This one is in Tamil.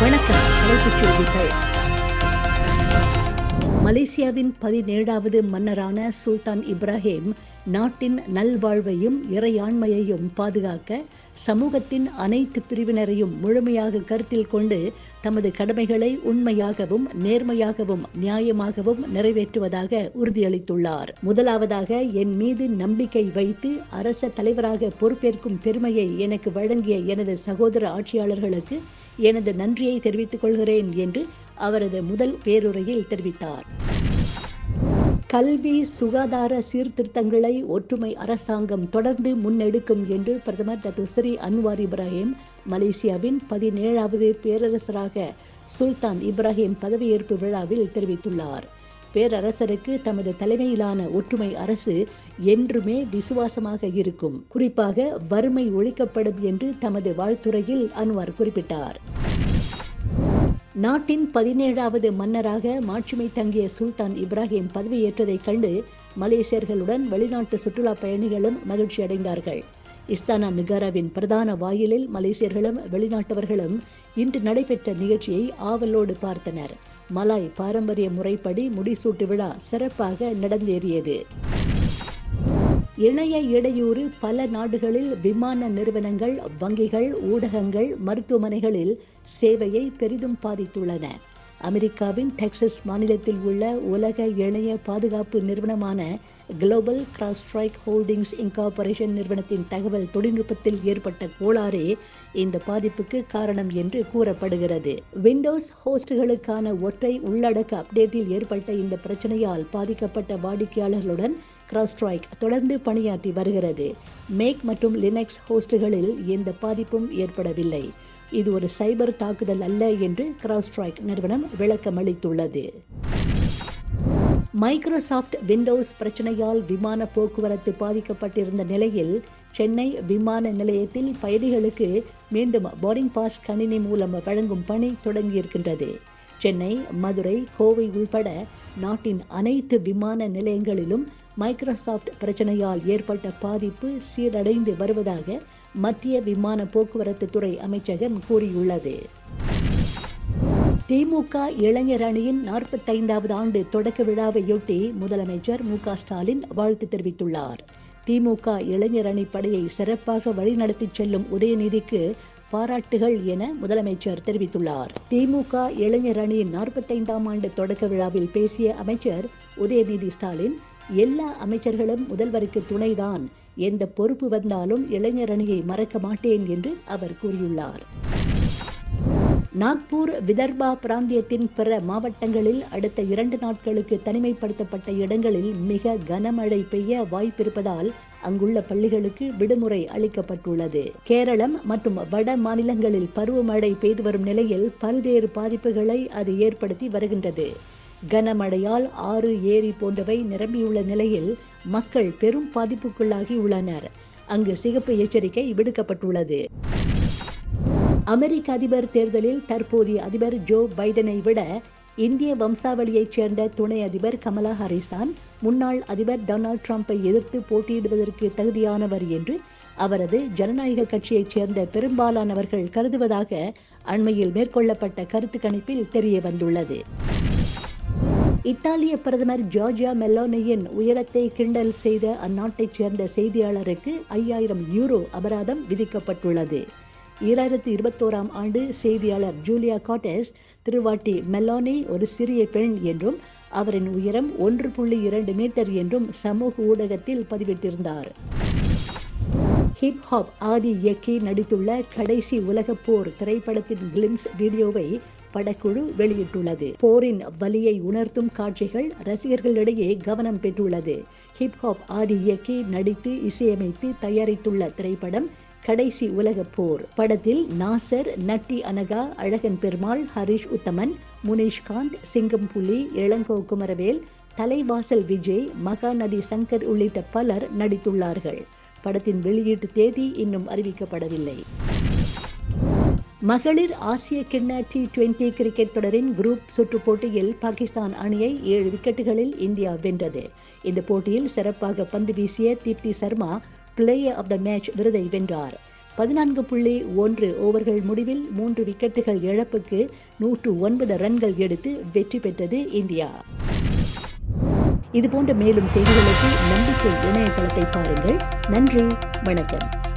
வணக்கம். தலைப்புச் செய்திகள் மலேசியாவின் பதினேழாவது மன்னரான சுல்தான் இப்ராஹிம் நாட்டின் நல்வாழ்வையும் இறையாண்மையையும் பாதுகாக்க சமூகத்தின் அனைத்து பிரிவினரையும் முழுமையாக கருத்தில் கொண்டு தமது கடமைகளை உண்மையாகவும் நேர்மையாகவும் நியாயமாகவும் நிறைவேற்றுவதாக உறுதியளித்துள்ளார். முதலாவதாக என் மீது நம்பிக்கை வைத்து அரச தலைவராக பொறுப்பேற்கும் பெருமையை எனக்கு வழங்கிய எனது சகோதர ஆட்சியாளர்களுக்கு எனது நன்றியை தெரிவித்துக் கொள்கிறேன் என்று அவரது முதல் பேருரையில் தெரிவித்தார். கல்வி சுகாதார சீர்திருத்தங்களை ஒற்றுமை அரசாங்கம் தொடர்ந்து முன்னெடுக்கும் என்று பிரதமர் டாக்டர் ஸ்ரீ அன்வார் இப்ராஹிம் மலேசியாவின் பதினேழாவது பேரரசராக சுல்தான் இப்ராஹிம் பதவியேற்பு விழாவில் தெரிவித்துள்ளார். பேரரசருக்கு தமது தலைமையிலான ஒற்றுமை அரசு என்றுமே விசுவாசமாக இருக்கும். குறிப்பாக வறுமை ஒழிக்கப்படும் என்று தமது வாழ்த்துறையில் அன்வார் குறிப்பிட்டார். நாட்டின் பதினேழாவது மன்னராக மாட்சிமை தங்கிய சுல்தான் இப்ராஹிம் பதவியேற்றதைக் கண்டு மலேசியர்களுடன் வெளிநாட்டு சுற்றுலா பயணிகளும் மகிழ்ச்சி அடைந்தார்கள். இஸ்தானா நிகாராவின் பிரதான வாயிலில் மலேசியர்களும் வெளிநாட்டவர்களும் இன்று நடைபெற்ற நிகழ்ச்சியை ஆவலோடு பார்த்தனர். மலாய் பாரம்பரிய முறைப்படி முடிசூட்டு விழா சிறப்பாக நடந்தேறியது. இணைய இடையூறு பல நாடுகளில் விமான நிறுவனங்கள் வங்கிகள் ஊடகங்கள் மருத்துவமனைகளில் சேவையை பெரிதும் பாதித்துள்ளன. அமெரிக்காவின் டெக்சஸ் மாநிலத்தில் உள்ள உலக இணைய பாதுகாப்பு நிறுவனமான குளோபல் கிராஸ்ட்ரைக் ஹோல்டிங்ஸ் இன்கார்பரேஷன் நிறுவனத்தின் தகவல் தொழில்நுட்பத்தில் ஏற்பட்ட கோளாறே இந்த பாதிப்புக்கு காரணம் என்று கூறப்படுகிறது. விண்டோஸ் ஹோஸ்டுகளுக்கான ஒற்றை உள்ளடக்க அப்டேட்டில் ஏற்பட்ட இந்த பிரச்சனையால் பாதிக்கப்பட்ட வாடிக்கையாளர்களுடன் கிராஸ்ட்ரைக் தொடர்ந்து பணியாற்றி வருகிறது. மேக் மற்றும் லினக்ஸ் ஹோஸ்டுகளில் எந்த பாதிப்பும் ஏற்படவில்லை. இது ஒரு சைபர் தாக்குதல் அல்ல என்று கிராஸ்ட்ரைக் நிறுவனம் விளக்கமளித்துள்ளது மைக்ரோசாஃப்ட் விண்டோஸ் பிரச்சனையால் விமான போக்குவரத்து பாதிக்கப்பட்டிருந்த நிலையில் சென்னை விமான நிலையத்தில் பயணிகளுக்கு மீண்டும் போர்டிங் பாஸ் கணினி மூலம் வழங்கும் பணி தொடங்கியிருக்கின்றது. சென்னை மதுரை கோவை உள்பட நாட்டின் அனைத்து விமான நிலையங்களிலும் மைக்ரோசாஃப்ட் பிரச்சனையால் ஏற்பட்ட பாதிப்பு சீரடைந்து வருவதாக மத்திய விமான போக்குவரத்து துறை அமைச்சகம் கூறியுள்ளது. திமுக இளைஞர் அணியின் நாற்பத்தைந்தாவது ஆண்டு தொடக்க விழாவையொட்டி முதலமைச்சர் மு ஸ்டாலின் வாழ்த்து தெரிவித்துள்ளார். திமுக இளைஞர் அணி படையை சிறப்பாக வழிநடத்தி செல்லும் உதயநிதிக்கு பாராட்டுகள் என முதலமைச்சர் தெரிவித்துள்ளார். திமுக இளைஞர் அணியின் நாற்பத்தைந்தாம் ஆண்டு தொடக்க விழாவில் பேசிய அமைச்சர் உதயநிதி ஸ்டாலின் எல்லா அமைச்சர்களும் முதல்வருக்கு துணைதான். எந்த பொறுப்பு வந்தாலும் இளைஞர் அணியை மறக்க மாட்டேன் என்று அவர் கூறியுள்ளார். நாக்பூர் விதர்பா பிராந்தியத்தின் பிற மாவட்டங்களில் அடுத்த இரண்டு நாட்களுக்கு தனிமைப்படுத்தப்பட்ட இடங்களில் மிக கனமழை பெய்ய வாய்ப்பிருப்பதால் அங்குள்ள பள்ளிகளுக்கு விடுமுறை அளிக்கப்பட்டுள்ளது. கேரளம் மற்றும் வட மாநிலங்களில் பருவமழை பெய்து வரும் நிலையில் பல்வேறு பாதிப்புகளை அது ஏற்படுத்தி வருகின்றது. கனமழையால் ஆறு ஏரி போன்றவை நிரம்பியுள்ள நிலையில் மக்கள் பெரும் பாதிப்புக்குள்ளாகி உள்ளனர் அங்கு சிகப்பு எச்சரிக்கை விடுக்கப்பட்டுள்ளது. அமெரிக்க அதிபர் தேர்தலில் தற்போதைய அதிபர் ஜோ பைடனை விட இந்திய வம்சாவளியைச் சேர்ந்த துணை அதிபர் கமலா ஹாரிஸ் முன்னாள் அதிபர் டொனால்ட் ட்ரம்பை எதிர்த்து போட்டியிடுவதற்கு தகுதியானவர் என்று அவரது ஜனநாயக கட்சியைச் சேர்ந்த பெரும்பாலானவர்கள் கருதுவதாக அண்மையில் மேற்கொள்ளப்பட்ட கருத்து கணிப்பில் தெரிய வந்துள்ளது இத்தாலிய பிரதமர் ஜார்ஜியா மெல்லோனியின் உயரத்தை கிண்டல் செய்த அந்நாட்டைச் சேர்ந்த செய்தியாளருக்கு ஐயாயிரம் யூரோ அபராதம் விதிக்கப்பட்டுள்ளது. ஈராயிரத்தி இருபத்தோராம் ஆண்டு செய்தியாளர் ஜூலியா காட்டஸ் திருவாட்டி மெல்லோனி ஒரு சிறிய பெண் என்றும் அவரின் உயரம் ஒன்று புள்ளி இரண்டு மீட்டர் என்றும் சமூக ஊடகத்தில் பதிவிட்டிருந்தார். ஹிப்ஹாப் ஆதி இயக்கி நடித்துள்ள கடைசி உலகப் போர் திரைப்படத்தின் கிளிம்ஸ் வீடியோவை படக்குழு வெளியிட்டுள்ளது. போரின் வலியை உணர்த்தும் காட்சிகள் ரசிகர்களிடையே கவனம் பெற்றுள்ளது. ஹிப்ஹாப் ஆதி இயக்கி நடித்து இசையமைத்து தயாரித்துள்ள திரைப்படம் கடைசி உலக போர். படத்தில் நாசர் நட்டி அனகா அழகன் பெருமாள் ஹரிஷ் உத்தமன் முனீஷ்காந்த் சிங்கம் புலி இளங்கோ குமரவேல் தலைவாசல் விஜய் மகாநதி சங்கர் உள்ளிட்ட பலர் நடித்துள்ளார்கள். படத்தின் வெளியீட்டு தேதி இன்னும் அறிவிக்கப்படவில்லை. மகளிர் ஆசிய கிண்ண டி டுவெண்டி கிரிக்கெட் தொடரின் குரூப் சுற்றுப் போட்டியில் பாகிஸ்தான் அணியை ஏழு விக்கெட்டுகளில் இந்தியா வென்றது. இந்த போட்டியில் சிறப்பாக பந்து வீசிய Deepti Sharma player of the match விருதை வென்றார். பதினான்கு புள்ளி ஒன்று ஓவர்கள் முடிவில் மூன்று விக்கெட்டுகள் இழப்புக்கு நூற்று ஒன்பது ரன்கள் எடுத்து வெற்றி பெற்றது இந்தியா. இதுபோன்ற மேலும் செய்திகளுக்கு நம்பிக்கை இணையதளத்தை பாருங்கள். நன்றி வணக்கம்.